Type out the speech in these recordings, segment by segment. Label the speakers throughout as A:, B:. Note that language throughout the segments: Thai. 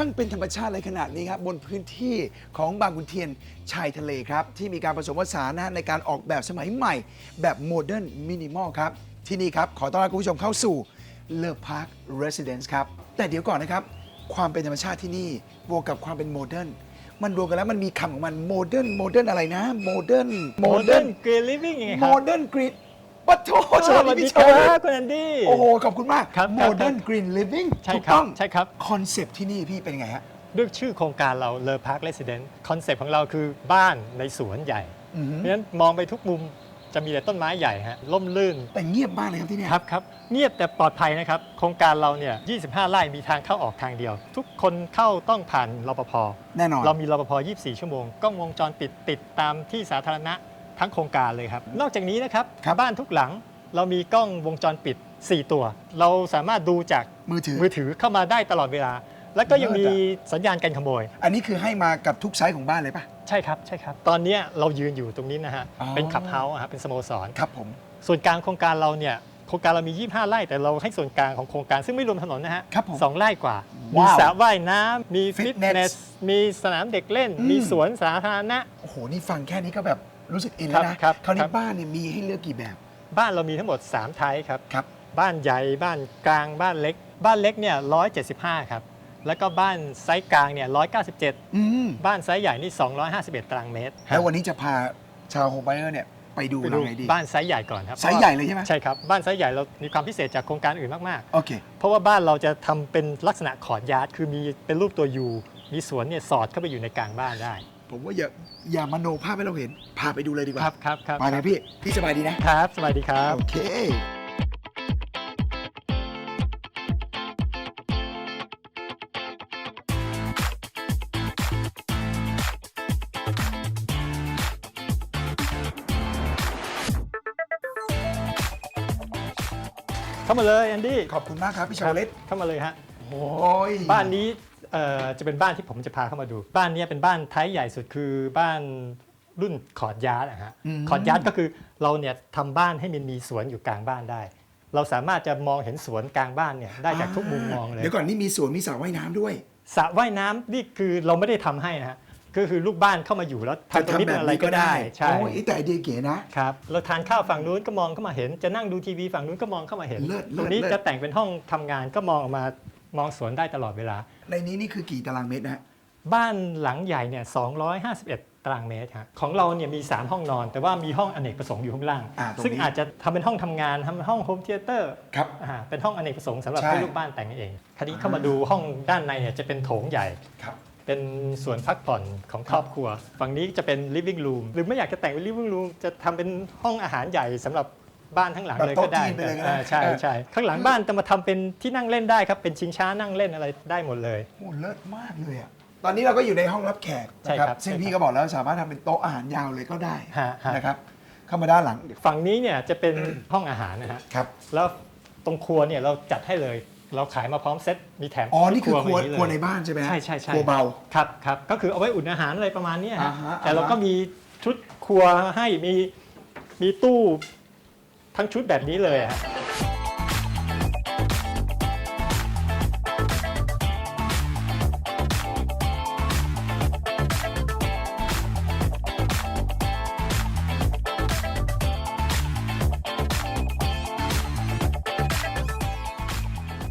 A: ช่างเป็นธรรมชาติเลยขนาดนี้ครับบนพื้นที่ของบางขุนเทียนชายทะเลครับ ที่มีการผสมผสานนะในการออกแบบสมัยใหม่ แบบโมเดิร์นมินิมอลครับ ที่นี่ครับ ขอต้อนรับคุณผู้ชมเข้าสู่เล v พาร์คเรสซิเดนซ์ครับ แต่เดี๋ยวก่อนนะครับ ความเป็นธรรมชาติที่นี่บวกกับความเป็นโมเดิร์นมันรวมกันแล้วมันมีคำของมันโมเดิร์นโมเดิร์นอะไรนะโมเดิร์นโมเดิร์น
B: กรีนลิฟวิ่งยังไงค
A: โม
B: รับ
A: เดิร์นกรีน ปะโทส
B: ส
A: วั
B: วั
A: ส
B: ส
A: ดี
B: ดี
A: พี่
B: ค
A: ชาวลิ
B: รั
A: ต
B: บคุณแอนดี้
A: โอ้โห ขอบคุณมาก
B: ครับ
A: โมเดิร์นกรีนลิฟวิ่ง
B: ใช่
A: ถูก
B: ครับ
A: ต้อง
B: ใช่ครับ
A: คอนเซปต์ที่นี่พี่เป็นไงฮะ
B: ด้วยชื่อโครงการเราเลอพาร์คเรสซิเดนต์คอนเซปต์ของเราคือบ้านในสวนใหญ่
A: อือฮึ
B: เพราะฉะนั้นมองไปทุกมุมจะมีแต่ต้นไม้ใหญ่ฮะล่มลื่น
A: แต่เงียบมากเลยครับที่เนี่ย
B: ครับครับเงียบแต่ปลอดภัยนะครับ โครงการเราเนี่ย 25 ไร่มีทางเข้าออกทางเดียว ทุกคนเข้าต้องผ่านรปภ
A: แน่นอน
B: เรามีรปภ 24 ชั่วโมงกล้องวงจรปิดติดตามที่สาธารณะ ทั้งโครงการเลยครับ นอกจากนี้นะครับ
A: ครับ
B: บ้านทุกหลังเรามีกล้องวงจรปิด 4 ตัว เราสามารถดูจาก
A: มือถือ
B: มือถือเข้ามาได้ตลอดเวลา แล้วก็ยังมี
A: เลิศ
B: สัญญาณการขโมย
A: อันนี้คือให้มากับทุกไซส์ของบ้านเลยป่ะ
B: ใช่ครับใช่ครับ ตอนเนี้ยเรายืนอยู่ตรงนี้นะฮะ
A: อ๋อ
B: เป็นขับเฮาส์ครับเป็นสโมสร
A: ครับผม
B: ส่วนกลางโครงการเราเนี่ยโครงการเรามี 25 ไร่แต่เราให้ส่วนกลางของโครงการซึ่งไม่รวมถนนนะฮะ
A: ครับผม
B: สองไร่กว่า มี
A: ว้าว
B: สระว่ายน้ำมีฟิตเน
A: Fitness
B: สมีสนามเด็กเล่น
A: อืม
B: มีสวนสาธารณะ
A: โอ้โห นี่ฟังแค่นี้ก็แบบ รู้สึกอินแล้วนะ
B: ครับ
A: คราว
B: ครั
A: นี้
B: บ
A: บ้านเนี่ยมีให้เลือกกี่แบบ
B: บ้านเรามีทั้งหมด 3 ไทป์ครับ
A: ครับ
B: บ้านใหญ่ บ้านกลาง บ้านเล็ก บ้านเล็กเนี่ย175 ครับ แล้วก็บ้านไซส์กลางเนี่ย197
A: อืม
B: บ้านไซส์ใหญ่นี่ 251 ตารางเมตร
A: แล้ววันนี้จะพาชาวโฮมไบเออร์เนี่ยไปดู
B: ไป
A: หลั
B: ดู
A: งไหนดี
B: บ้านไซส์ใหญ่ก่อนครับ
A: ไซส์ใหญ่เลยใช่ไหม
B: ใช่ครับ บ้านไซส์ใหญ่เรามีความพิเศษจากโครงการอื่นมาก
A: โอเค
B: ๆ เพราะว่าบ้านเราจะทำเป็นลักษณะขอดยาร์ดคือมีเป็นรูปตัวยูมีสวนเนี่ยสอดเข้าไปอยู่ในกลางบ้านได้
A: ผมว่าอย่าอย่ามโนภาพให้เราเห็น พาไปดูเลยดีกว่า
B: ครับครับครับ
A: ไปนะพี่ พี่สบายดีนะ
B: ครับ สวัสดีครับ
A: โอเค
B: เข้ามาเลยแอนดี้
A: ขอบคุณมากครับ พี่ชาวลิต
B: เข้ามาเลยฮะ
A: โอ้ย
B: บ้านนี้ เอ่อจะเป็นบ้านที่ผมจะพาเข้ามาดู บ้านเนี้ยเป็นบ้านไทป์ใหญ่สุดคือบ้านรุ่นคอร์ดยาร์ดนะฮะ
A: ม
B: คอร์ดยาร์ดก็คือเราเนี่ยทำบ้านให้มันมีสวนอยู่กลางบ้านได้ เราสามารถจะมองเห็นสวนกลางบ้านเนี่ยได้จากทุกมุมมองเลย
A: เดี๋ยวก่อนนี่มีสวนมีสระว่ายน้ำด้วย
B: สระว่ายน้ำนี่คือเราไม่ได้ทำให้นะฮะก็คือลูกบ้านเข้ามาอยู่แล้ว
A: จะ
B: ทำตรงนี้
A: ทำแบ
B: เป็น
A: บ
B: อะไร
A: นี้
B: ก็
A: ก็
B: ได้
A: ได้
B: ใช่
A: โอ้ยแต่ไอเดียเก๋นะ
B: ครับเราทานข้าวฝั่งนู้นก็มองเข้ามาเห็น จะนั่งดูทีวีฝั่งนู้นก็มองเข้ามาเห็น
A: เลิศเลิศ
B: ตรงนี้
A: เลิศ
B: จะแต่งเป็นห้องทำงานก็มองออกมา มองสวนได้ตลอดเวลา
A: ในนี้นี่คือกี่ตารางเมตรนะฮะ
B: บ้านหลังใหญ่เนี่ย251 ตารางเมตรครับของเราเนี่ยมี 3 ห้องนอน แต่ว่ามีห้องอเนกประสงค์อยู่ข้างล่าง
A: อ่าตรงนี้
B: ซึ่งอาจจะทำเป็นห้องทำงานทำเป็นห้องโฮมเทเตอร์
A: ครับ
B: เป็นห้องอเนกประสงค์สำหรับ
A: ใช่
B: ให้ลูกบ้านแต่งเองคราวนี้เข้ามาดูห้องด้านในเนี่ยจะเป็นโถงใหญ่
A: ครับ
B: เป็นส่วนพักผ่อนของครอบครัว ฝั่งนี้จะเป็น living room หรือไม่อยากจะแต่งเป็น living room จะทำเป็นห้องอาหารใหญ่สำหรับ บ้านทั้งหลัง
A: แบบ
B: เลย
A: โต๊ะ
B: ก็ได้
A: จีนไปเลยก็ได้
B: อ่าใช่ใช่ข้างหลังบ้านจะมาทำเป็นที่นั่งเล่นได้ครับเป็นชิงช้านั่งเล่นอะไรได้หมดเลย
A: โอ้เลิศมากเลยอะ ตอนนี้เราก็อยู่ในห้องรับแขก
B: ใช่
A: นะครับ
B: ครับ
A: ซึ่ง
B: ใช่
A: พี่
B: ครับ
A: ก็บอกแล้วสามารถทำเป็นโต๊ะอาหารยาวเลยก็ได้
B: ฮะฮะ
A: นะครับ เข้ามาด้านหลัง
B: ฝั่งนี้เนี่ยจะเป็นห้องอาหารนะฮะ
A: ครับ
B: แล้วตรงครัวเนี่ยเราจัดให้เลย เราขายมาพร้อมเซ็ตมีแถม
A: อ๋อ นี่คือครัว
B: มาย่าง
A: ครัวในบ้านใช่ไหมฮะ
B: ใช่ใช่ใช่
A: ครัวเบา
B: ครับครับก็คือเอาไว้อุ่นอาหารอะไรประมาณเนี้ยฮะ
A: อ่าฮะ
B: แต่เรา
A: อ่าฮะ
B: ก็มีชุดครัวให้มีมีตู้ ทั้งชุดแบบนี้เลยอะฮะ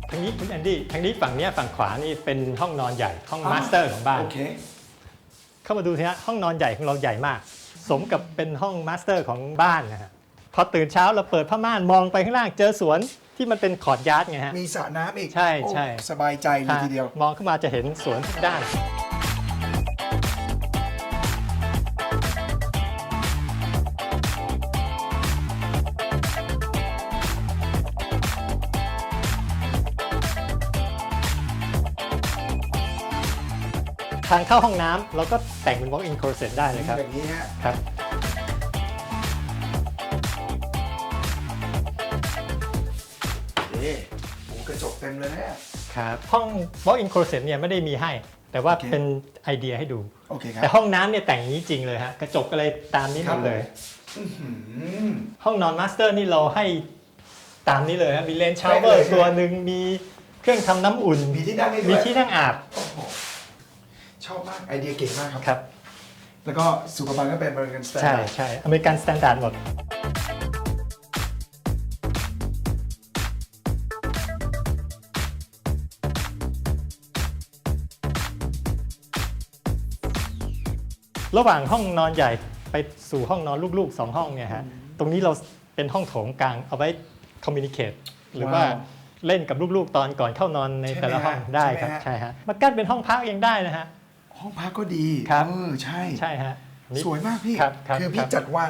B: ทางนี้คุณแอนดี้ทางนี้ฝั่งเนี้ยฝั่งขวานี่เป็นห้องนอนใหญ่ห้องมาสเตอร์ของบ้าน
A: โอเค
B: เข้ามาดูสิฮะห้องนอนใหญ่ของเราใหญ่มาก สมกับเป็นห้องมาสเตอร์ของบ้านนะฮะ พอตื่นเช้าเราเปิดผ้าม่านมองไปข้างล่างเจอสวนที่มันเป็นขอดยาร์ดไงฮะ
A: มีสระน้ำอีก
B: ใช่ใช่
A: โอ้สบายใจเลยทีเดียว
B: มองขึ้นมาจะเห็นสวนทุกด้าน ทางเข้าห้องน้ำเราก็แต่งเป็น walk-in closet ได้เลยครับ
A: แบบนี้ฮะ
B: ครับ
A: เต็มเลยนะ
B: ครับห้อง walk-in closet เนี่ยไม่ได้มีให้ แต่ว่า
A: โอเค
B: เป็นไอเดียให้ดู
A: โอเคครับ
B: แต่ห้องน้ำเนี่ยแต่งอย่างนี้จริงเลยฮะกระจกอะไรตามนี้หมดเลย
A: อื้อหือ
B: ห้องนอนมาสเตอร์นี่เราให้ตามนี้เลยฮะมีเลนชาวเวอ
A: เป๊ะเลย
B: ร์ตัวหนึ่งมีเครื่องทำน้ำอุ่น
A: มีที่นั่งให้ด้
B: มี
A: วย
B: ที่นั่งอาบ
A: โอ้โหชอบมากไอเดียเก่งมากครับ
B: ครับ
A: แล้วก็สุขภัณฑ์ก็เป็นบริการสแตน
B: ใช่
A: ดาร์ด
B: ใช่อเมริกันสแตนดาร์ดหมด ระหว่างห้องนอนใหญ่ไปสู่ห้องนอนลูกๆสองห้องเนี่ยฮะตรงนี้เราเป็นห้องโถงกลางเอาไว้คอมมิ n นิเค e หรือว่าเล่นกับลูกๆตอนก่อนเข้านอนในแต่ละห้องได้ครับใช่ฮะมากั้นเป็นห้องพักยังได้นะฮะ
A: ห้องพักก็ดี
B: ครับ
A: เออใช่
B: ใช่ฮะนี่
A: สวยมากพี่
B: ครับครับ
A: อพี่
B: ครับ
A: จัดวาง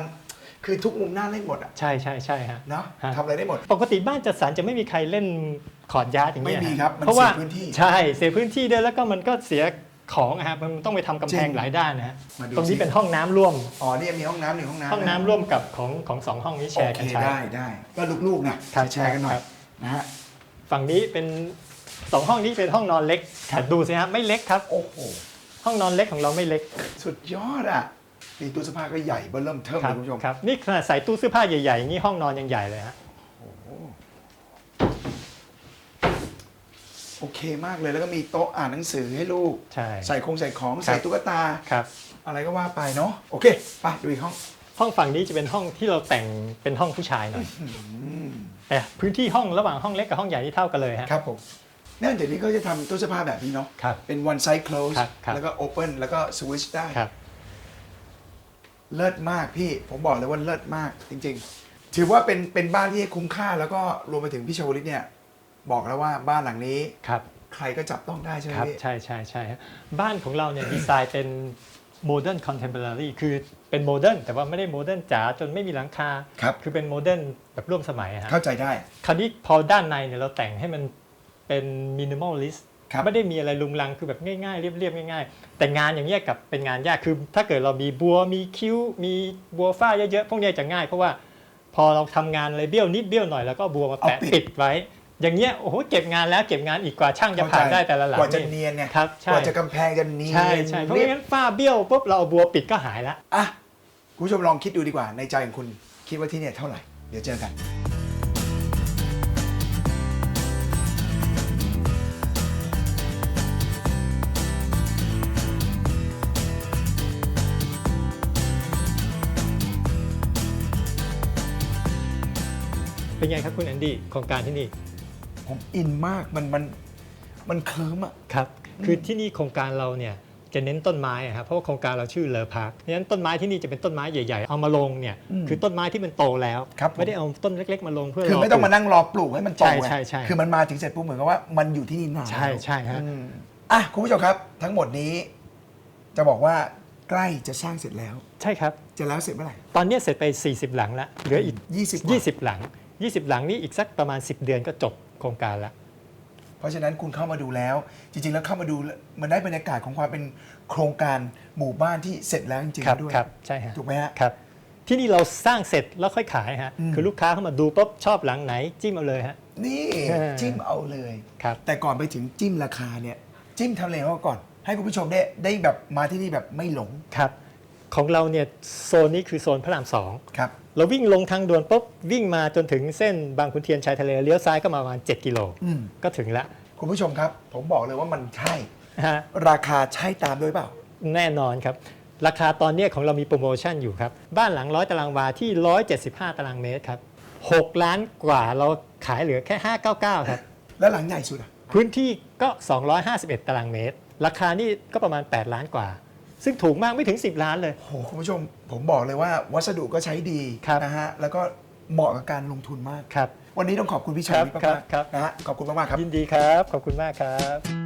A: คือทุกมุมหน้าเล่นหมดอะ
B: ใช่ใช่ใช่ฮะ
A: เนาะ
B: ฮะ
A: ทำอะไรได้หมด
B: ปกติบ้านจัดสรรจะไม่มีใครเล่นขอร์ดยาร์ดอย่างเงี้ย
A: ไม่มี
B: ฮะ
A: ครับมัน
B: เพราะว่า
A: เสียพื้นที่
B: ใช่เสียพื้นที่ด้วยแล้วก็มันก็เสีย ของอะฮะมันต้องไปทำกำแพง
A: จริง
B: หลายด้านนะฮะ
A: มาดู
B: ตรงนี้
A: สิ
B: เป็นห้องน้ำร่วม
A: อ๋อนี่มีห้องน้ำหนึ่งห้องน้ำ
B: ห้องน้ำร่วมกับของของสองห้องนี้แช
A: โอ
B: ร์
A: เค
B: กันใช้
A: ได้ได้ก็ลูกๆนะครับแชร์กันหน่อ
B: ค
A: ย
B: รับ
A: นะฮะ
B: ฝั่งนี้เป็นสองห้องนี้เป็นห้องนอนเล็ก
A: ครับ
B: แต่ดูสิฮะไม่เล็กครับ
A: โอ้โห
B: ห้องนอนเล็กของเราไม่เล็ก
A: สุดยอดอะมีตู้เสื้อผ้าก็ใหญ่เบิ่มเริ่มเทิม
B: ค
A: เล
B: รั
A: ยคุณผู้ชม
B: ครับนี่ขนาดใส่ตู้เสื้อผ้าใหญ่ๆอย่างนี้ห้องนอนยังใหญ่เลยฮะ
A: โอเคมากเลยแล้วก็มีโต๊ะอ่านหนังสือให้ลูก
B: ใช่
A: ใส่คงใส่ของ
B: ครับ
A: ใส่ตุ๊กตา
B: ครับ
A: อะไรก็ว่าไปเนาะโอเคไปดูอีกห้อง
B: ห้องฝั่งนี้จะเป็นห้องที่เราแต่งเป็นห้องผู้ชายหน่อยแต่พื้นที่ห้องระหว่างห้องเล็กกับห้องใหญ่ที่เท่ากันเลยฮะ
A: ครับผมเนี่ยเดี๋ยวนี้ก็จะทำตู้เสื้อผ้าแบบนี้เนาะ
B: ครับ
A: เป็น one side close
B: ครับครับ
A: แล้วก็ open แล้วก็ switch ได้
B: ครับ
A: เลิศมากพี่ผมบอกเลยว่าเลิศมากจริง ๆ ถือว่าเป็นเป็นบ้านที่คุ้มค่าแล้วก็รวมไปถึงพี่ชาวลิตเนี่ย บอกแล้วว่าบ้านหลังนี้
B: ครับ
A: ใครก็จับต้องได้ใช่ไหม
B: ครับ
A: พี่
B: ใช่ใช่ใช่ฮะบ้านของเราเนี่ยดีไซน์เป็นโมเดิร์นคอนเทม o r a r y คือเป็นโมเดิร์นแต่ว่าไม่ได้โมเดิร์นจ๋าจนไม่มีหลังคา
A: ครับ
B: คือเป็นโมเดิร์นแบบร่วมสมัยอะฮะ
A: เข้าใจได้
B: คราวนี้พอด้านในเนี่ยเราแต่งให้มันเป็นมินิมอลลิสต์
A: ครับ
B: ไม่ได้มีอะไรลุงลังคือแบบง่ายๆ เรียบๆ ง่ายๆ แต่งานอย่างเงี้ยกับเป็นงานยากคือ ถ้าเกิดเรามีบัวมีคิ้ว มีบัวฝ้าเยอะๆ พวกเนี้ยจะง่ายเพราะว่าพอเราทำงานอะไรเบี้ยวนิดเบี้ยวหน่อยแล้วก็บัวมาแปะ
A: เอาปิด
B: ปิดไว้ อย่างเงี้ยโอ้โหเก็บงานแล้วเก็บงานอีกกว่าช่างจะผ่านได้แต่ละหลัง
A: กว่าจะเนียนเนี่ย
B: ครับใช่
A: กว่าจะกำแพงจะเนียน
B: ใช่ใช่เพราะ
A: เรีย
B: ไม่
A: บ
B: งั้นฝ้าเบี้ยวปุ๊บเราเอาบัวปิดก็หายละ
A: อะคุณผู้ชมลองคิดดูดีกว่าในใจของคุณคิดว่าที่เนี่ยเท่าไหร่เดี๋ยวเจอกัน
B: เป็นไงครับคุณแอนดี้โครงการที่นี่
A: ผมอินมากมันมันมันเคลิ้มอะ
B: ครับ คือที่นี่โครงการเราเนี่ยจะเน้นต้นไม้อะครับ เพราะว่าโครงการเราชื่อเลอพาร์คดังนั้นต้นไม้ที่นี่จะเป็นต้นไม้ใหญ่ๆ เอามาลงเนี่ย
A: อืม
B: คือต้นไม้ที่มันโตแล้ว
A: ครับผม
B: ไม่ได้เอาต้นเล็ก ๆ มาลงเพื่อ
A: คือ
B: ร
A: ไม่ต้อง
B: ปลู
A: มากนั่งรอปลูกให้มันโต
B: ใช่
A: ไง
B: ใช่ใช่
A: คือมันมาถึงเสร็จปุ๊บเหมือนกับว่ามันอยู่ที่นี่นาน
B: ใช่ใช่ฮะ
A: อืมอะคุณผู้ชมครับ ทั้งหมดนี้ จะบอกว่าใกล้จะสร้างเสร็จแล้ว
B: ใช่ครับ
A: จะแล้วเสร็จเมื่อไหร่
B: ตอนเนี้ยเสร็จไป 40 หลังแล้วเหลืออีก
A: 20กว่า
B: 20 หลัง 20 หลังนี่อีกสักประมาณ 10 เดือนก็จบ โครงการแล้ว
A: เพราะฉะนั้นคุณเข้ามาดูแล้ว จริง ๆ แล้วเข้ามาดูมันได้บรรยากาศของความเป็นโครงการหมู่บ้านที่เสร็จแล้วจริง
B: ครับ
A: ๆด้วย
B: ครับใช่ฮะ
A: ถูกไหมฮะ
B: ครับ ที่นี่เราสร้างเสร็จแล้วค่อยขายฮะ
A: อืม
B: คือลูกค้าเข้ามาดูปุ๊บชอบหลังไหนจิ้มเอาเลยฮะ
A: นี่
B: เออ
A: จิ้มเอาเลย
B: ครับ
A: แต่ก่อนไปถึงจิ้มราคาเนี่ย จิ้มทำเลเขาก่อน ให้คุณผู้ชมได้ได้แบบมาที่นี่แบบไม่หลง
B: ครับ ของเราเนี่ยโซนนี้คือโซนพระรามสอง
A: ครับ
B: เราวิ่งลงทางด่วนปุ๊บวิ่งมาจนถึงเส้นบางขุนเทียนชายทะเลเลี้ยวซ้ายก็มาประมาณ 7 กิโล
A: อืม
B: ก็ถึงละ
A: คุณผู้ชมครับ ผมบอกเลยว่ามันใช่
B: ฮะ
A: ราคาใช่ตามด้วยเปล่า
B: แน่นอนครับ ราคาตอนเนี้ยของเรามีโปรโมชั่นอยู่ครับ บ้านหลังร้อยตารางวาที่ 175 ตารางเมตรครับ 6 ล้านกว่าเราขายเหลือแค่ 599 ครับ
A: แล้วหลังใหญ่สุดอะ
B: พื้นที่ก็ 251 ตารางเมตร ราคานี่ก็ประมาณ 8 ล้านกว่า ซึ่งถูกมากไม่ถึง 10 ล้านเลย
A: โหคุณผู้ชมผมบอกเลยว่าวัสดุก็ใช้ดี
B: ครับ
A: นะฮะแล้วก็เหมาะกับการลงทุนมาก
B: ครับ
A: วันนี้ต้องขอบคุณพี่ช
B: ครัา
A: ย
B: บ
A: มาก
B: ครับ
A: มาก
B: ครับ
A: นะฮะขอบคุณมากๆครับ
B: ยินดีครับ ขอบคุณมากครับ